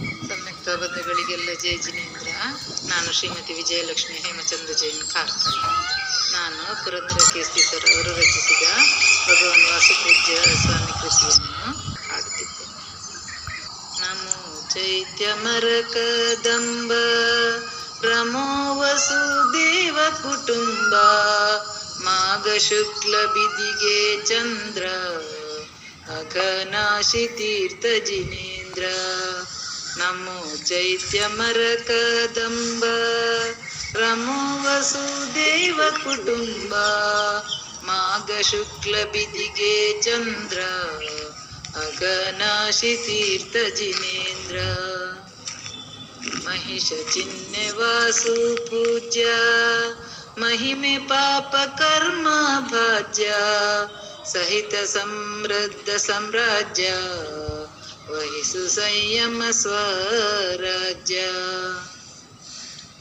ಸಂಯುಕ್ತ ಬಂಧುಗಳಿಗೆಲ್ಲ ಜಯ ಜಿನೇಂದ್ರ. ನಾನು ಶ್ರೀಮತಿ ವಿಜಯಲಕ್ಷ್ಮಿ ಹೇಮಚಂದ್ರ ಜೈನ್ ಕಾರ್ಕಳ. ನಾನು ಪುರಂದರ ಕೇಸರಿ ಸರ್ ಅವರು ರಚಿಸಿದ ಭಗವಾನ್ ವಾಸುಪೂಜ್ಯ ಸ್ವಾಮಿ ಕೃಷಿಯನ್ನು ಹಾಡುತ್ತಿದ್ದೇನೆ ನಮೋ ಚೈತ್ಯ ಮರಕದಂಬ ರಮೋ ವಸುದೇವ ಕುಟುಂಬ, ಮಾಘ ಶುಕ್ಲ ಬಿದಿಗೆ ಚಂದ್ರ, ಅಘನಾಶಿ ತೀರ್ಥ ಜಿನೇಂದ್ರ. ನಮೋ ಚೈತ್ಯ ಮರಕದಂಬ ರಮೋ ವಸುದೇವ ಕುಟುಂಬ ಮಾಘ ಶುಕ್ಲ ಬಿದಿಗೆ ಚಂದ್ರ ಅಘನಾಶಿ ತೀರ್ಥ ಜಿನೇಂದ್ರ ಮಹಿಷ ಚಿಹ್ನೆ ವಹಿಸು ಸಂಯಮ ಸ್ವರಾಜ್ಯ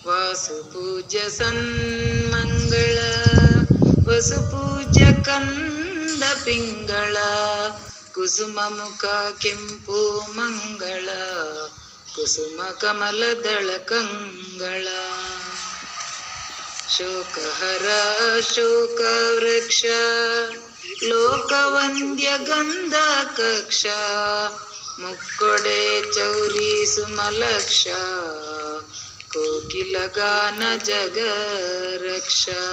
ವಾಸು ಪೂಜ್ಯ ಸನ್ಮಂಗಳ ವಸು ಪೂಜ್ಯ ಕಂದ ಪಿಂಗಳ, ಕುಸುಮ ಮುಖ ಕೆಂಪು ಮಂಗಳ, ಕುಸುಮ ಕಮಲದಳ ಕಂಗಳ. ಶೋಕಹರ ಶೋಕ ವೃಕ್ಷ ಲೋಕವಂದ್ಯ ಗಂಧ ಕಕ್ಷ मुकडे चौरी सुमलक्षा कोकिल गान जगरक्षा।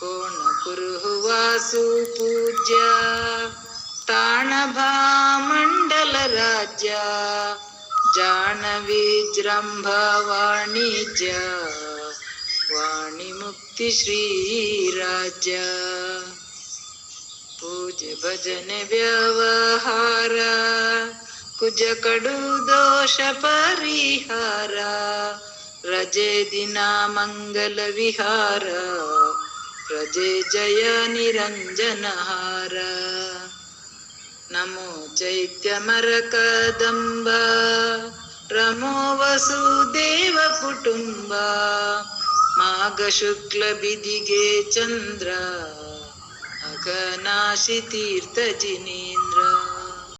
कोण कुरुवासु पूज्या ताणभा मण्डल राज्या वाणिज्या वाणिमुक्ति श्रीराजा ಪೂಜೆ ಭಜನೆ ವ್ಯವಹಾರ, ಕುಜ ಕಡು ದೋಷ ಪರಿಹಾರ, ರಜೆ ದಿನ ಮಂಗಲ ವಿಹಾರ ಪ್ರಜೆ ಜಯ ನಿರಂಜನಹಾರ ನಮೋ ಚೈತ್ಯ ಮರಕದಂಬ, ರಮೋ ವಸುದೇವ ಕುಟುಂಬ, ಮಾಘ ಶುಕ್ಲ ಬಿದಿಗೆ ಚಂದ್ರ. अघनाशितीर्थजिनेन्द्र